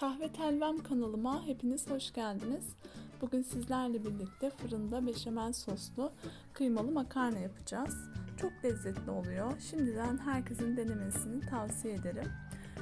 Kahve Telvem kanalıma hepiniz hoş geldiniz. Bugün sizlerle birlikte fırında beşamel soslu kıymalı makarna yapacağız. Çok lezzetli oluyor. Şimdiden herkesin denemesini tavsiye ederim.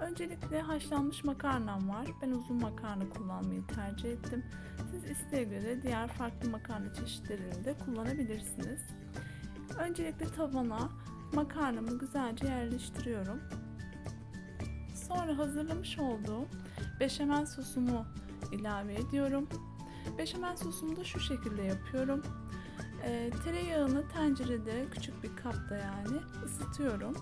Öncelikle haşlanmış makarnam var. Ben uzun makarna kullanmayı tercih ettim. Siz isteğe göre diğer farklı makarna çeşitlerini de kullanabilirsiniz. Öncelikle tavana makarnamı güzelce yerleştiriyorum. Sonra hazırlamış olduğum beşamel sosumu ilave ediyorum. Beşamel sosumu da şu şekilde yapıyorum. E, tereyağını tencerede küçük bir kapta yani ısıtıyorum.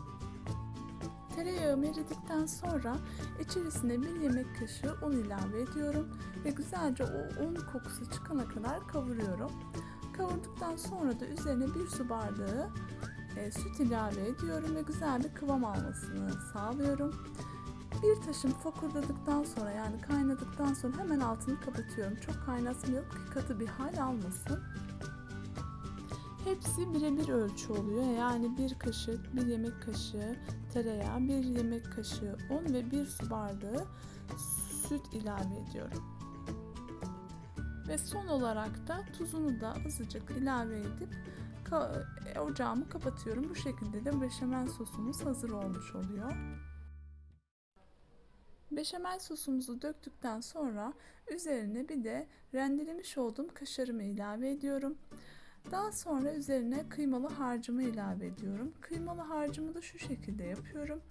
Tereyağım eridikten sonra içerisine bir yemek kaşığı un ilave ediyorum ve güzelce o un kokusu çıkana kadar kavuruyorum. Kavurduktan sonra da üzerine bir su bardağı e, süt ilave ediyorum ve güzel bir kıvam almasını sağlıyorum. Bir taşım fokurdadıktan sonra yani kaynadıktan sonra hemen altını kapatıyorum. Çok kaynatmayalım ki katı bir hal almasın. Hepsi birebir ölçü oluyor. Yani bir kaşık, bir yemek kaşığı tereyağı, bir yemek kaşığı un ve bir su bardağı süt ilave ediyorum. Ve son olarak da tuzunu da azıcık ilave edip ocağımı kapatıyorum. Bu şekilde de beşamel sosumuz hazır olmuş oluyor. Beşamel sosumuzu döktükten sonra üzerine bir de rendelemiş olduğum kaşarımı ilave ediyorum. Daha sonra üzerine kıymalı harcımı ilave ediyorum. Kıymalı harcımı da şu şekilde yapıyorum.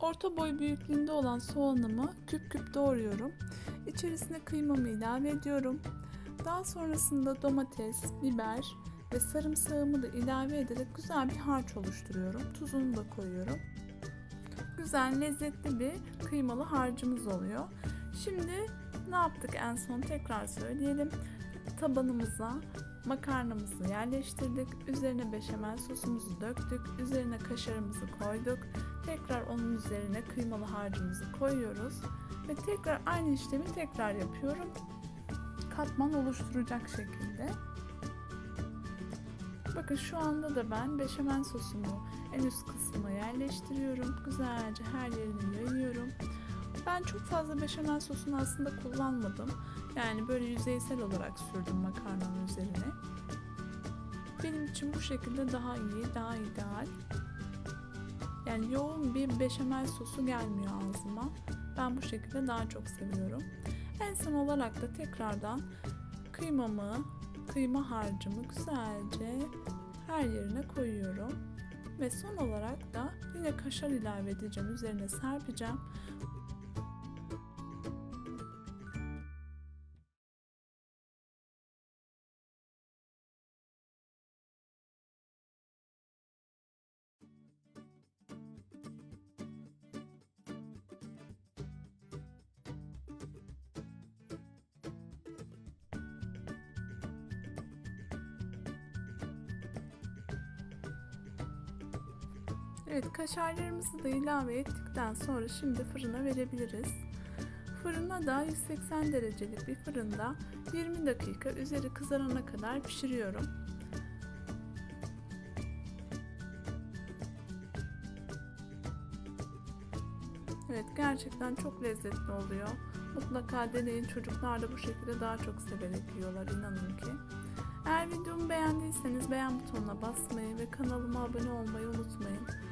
Orta boy büyüklüğünde olan soğanımı küp küp doğruyorum. İçerisine kıymamı ilave ediyorum. Daha sonrasında domates, biber ve sarımsağımı da ilave ederek güzel bir harç oluşturuyorum. Tuzunu da koyuyorum güzel lezzetli bir kıymalı harcımız oluyor. Şimdi ne yaptık en son tekrar söyleyelim. Tabanımıza makarnamızı yerleştirdik. Üzerine beşamel sosumuzu döktük. Üzerine kaşarımızı koyduk. Tekrar onun üzerine kıymalı harcımızı koyuyoruz. Ve tekrar aynı işlemi tekrar yapıyorum. Katman oluşturacak şekilde. Bakın şu anda da ben beşamel sosumu en üst kısmına yerleştiriyorum. Güzelce her yerini yayıyorum. Ben çok fazla beşamel sosunu aslında kullanmadım. Yani böyle yüzeysel olarak sürdüm makarnanın üzerine. Benim için bu şekilde daha iyi, daha ideal. Yani yoğun bir beşamel sosu gelmiyor ağzıma. Ben bu şekilde daha çok seviyorum. En son olarak da tekrardan kıymamı, kıyma harcımı güzelce her yerine koyuyorum. Ve son olarak da yine kaşar ilave edeceğim. Üzerine serpeceğim. Evet kaşarlarımızı da ilave ettikten sonra şimdi fırına verebiliriz. Fırına da 180 derecelik bir fırında 20 dakika üzeri kızarana kadar pişiriyorum. Evet gerçekten çok lezzetli oluyor. Mutlaka deneyin çocuklar da bu şekilde daha çok severek yiyorlar inanın ki. Eğer videomu beğendiyseniz beğen butonuna basmayı ve kanalıma abone olmayı unutmayın.